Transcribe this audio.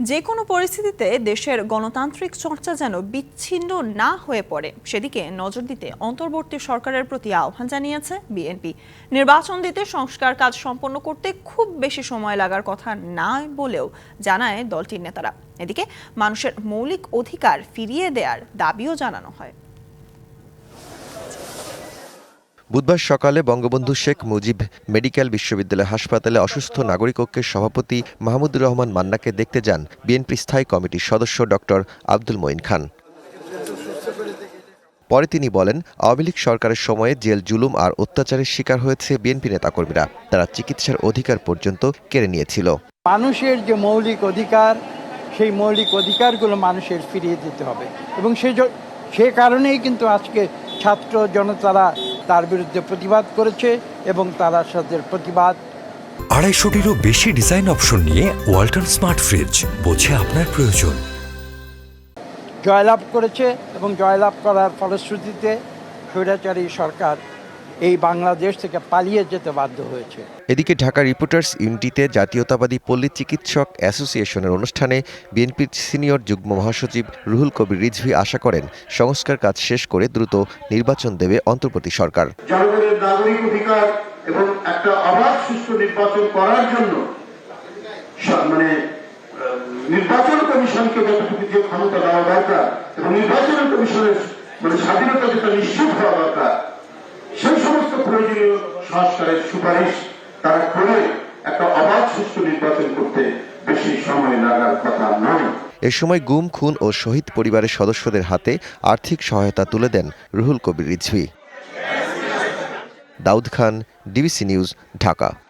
যে কোনো পরিস্থিতিতে দেশের গণতান্ত্রিক চর্চা যেন বিচ্ছিন্ন না হয়ে পড়ে, সেদিকে নজর দিতে অন্তর্বর্তী সরকারের প্রতি আহ্বান জানিয়েছে বিএনপি। নির্বাচন দিতে সংস্কার কাজ সম্পন্ন করতে খুব বেশি সময় লাগার কথা না বলেও জানায় দলটির নেতারা। এদিকে মানুষের মৌলিক অধিকার ফিরিয়ে দেওয়ার দাবিও জানানো হয়। বুধবার সকালে বঙ্গবন্ধু শেখ মুজিব মেডিকেল বিশ্ববিদ্যালয় হাসপাতালে অসুস্থ নাগরিক ঐক্যের সভাপতি মাহমুদুর রহমান মান্নাকে দেখতে যান বিএনপি স্থায়ী কমিটির সদস্য ডক্টর আব্দুল মঈন খান। পরে তিনি বলেন, আওয়ামী লীগ সরকারের সময়ে জেল জুলুম আর অত্যাচারের শিকার হয়েছে বিএনপি নেতাকর্মীরা। তারা চিকিৎসার অধিকার পর্যন্ত কেড়ে নিয়েছিল। মানুষের যে মৌলিক অধিকার, সেই মৌলিক অধিকারগুলো মানুষের ফিরিয়ে দিতে হবে। এবং সে সে কারণেই কিন্তু আজকে ছাত্র জনতারা তার বিরুদ্ধে প্রতিবাদ করেছে এবং তারা সাথে প্রতিবাদ। আড়াইশোটিরও বেশি ডিজাইন অপশন নিয়ে ওয়াল্টন স্মার্ট ফ্রিজ বোঝে আপনার প্রয়োজন। জয়লাভ করেছে এবং জয়লাভ করার ফলশ্রুতিতে স্বৈরাচারী সরকার এই বাংলাদেশ থেকে পালিয়ে যেতে বাধ্য হয়েছে। এদিকে ঢাকা রিপোর্টার্স ইউনিটিতে জাতীয়তাবাদী পল্লী চিকিৎসক অ্যাসোসিয়েশনের অনুষ্ঠানে বিএনপির সিনিয়র যুগ্ম মহাসচিব রুহুল কবির রিজভি আশা করেন সংস্কার কাজ শেষ করে দ্রুত নির্বাচন দেবে অন্তর্বর্তী সরকার। জনগণের নাগরিক অধিকার এবং একটা অবাধ সুষ্ঠু নির্বাচন করার জন্য মানে নির্বাচন কমিশনকে যতটুকু যে ক্ষমতা দেওয়া দরকার এবং নির্বাচন কমিশনের মানে স্বাধীনতা যেটা নিশ্চিত হওয়া দরকার সেই সমস্ত প্রয়োজনীয় সংস্কারের সুপারিশ তারা করে একটা অবাধ সুষ্ঠু নির্বাচন করতে বেশি সময় লাগার কথা নয়। এ সময় গুম, খুন ও শহীদ পরিবারের সদস্যদের হাতে আর্থিক সহায়তা তুলে দেন Ruhul Kabir Rizvi. Daud Khan, DBC news, Dhaka.